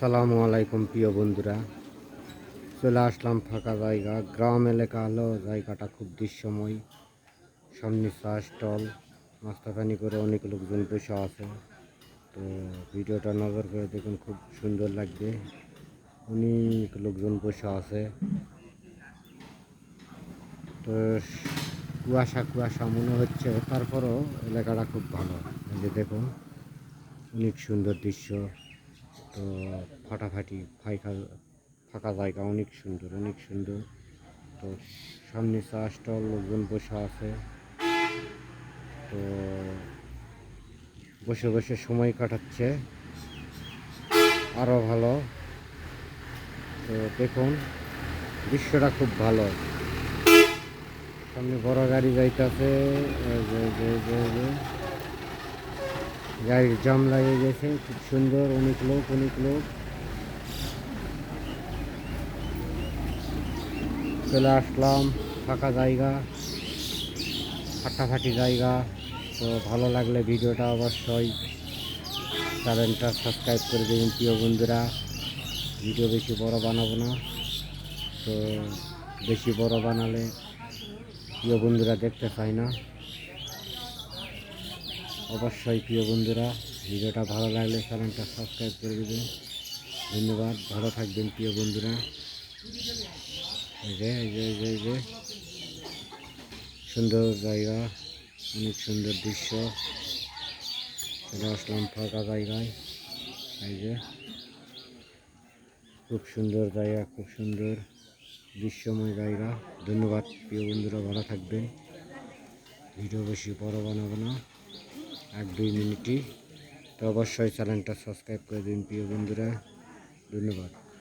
আসসালামু আলাইকুম, প্রিয় বন্ধুরা। চলে আসলাম ফাঁকা জায়গা। গ্রাম এলাকা হলো জায়গাটা খুব দৃশ্যময়। সামনে চা স্টল নাস্তা পানি করে অনেক লোকজন বসে আছে। তো ভিডিওটা নজর করে দেখুন, খুব সুন্দর লাগবে। অনেক লোকজন বসে আছে। তো কুয়াশা কুয়াশা মনে হচ্ছে, তারপরও এলাকাটা খুব ভালো। এই যে দেখুন, অনেক সুন্দর দৃশ্য। তো ফাটাফাটি ফাঁকা ফাঁকা জায়গা অনেক সুন্দর অনেক সুন্দর। তো সামনে চা স্টল লোকজন বসে আছে। তো বসে বসে সময় কাটাচ্ছে। আরও ভালো। তো দেখুন, দৃশ্যটা খুব ভালো। সামনে বড় গাড়ি যাইতেছে। গাড়ির জাম লাগিয়ে গেছে, খুব সুন্দর, অনেক লোক অনেক লোক। চলে আসলাম, ফাঁকা জায়গা, ফাটাফাটি জায়গা। তো ভালো লাগলে ভিডিওটা অবশ্যই চ্যানেলটা সাবস্ক্রাইব করে দেবেন, প্রিয় বন্ধুরা। ভিডিও বেশি বড় বানাবো না। তো বেশি বড় বানালে প্রিয় বন্ধুরা দেখতে চায় না। অবশ্যই প্রিয় বন্ধুরা, ভিডিওটা ভালো লাগলে চ্যানেলটা সাবস্ক্রাইব করে দেবেন। ধন্যবাদ, ভালো থাকবেন প্রিয় বন্ধুরা। এই যে সুন্দর জায়গা, অনেক সুন্দর দৃশ্য। চলে আসলাম ফাঁকা জায়গায়। এই যে। খুব সুন্দর জায়গা, খুব সুন্দর দৃশ্যময় জায়গা। ধন্যবাদ প্রিয় বন্ধুরা, ভালো থাকবেন। ভিডিও বেশি বড় বানাবো না। এক দুই মিনিটই। তো অবশ্যই চ্যানেলটা সাবস্ক্রাইব করে দিন প্রিয় বন্ধুরা। ধন্যবাদ।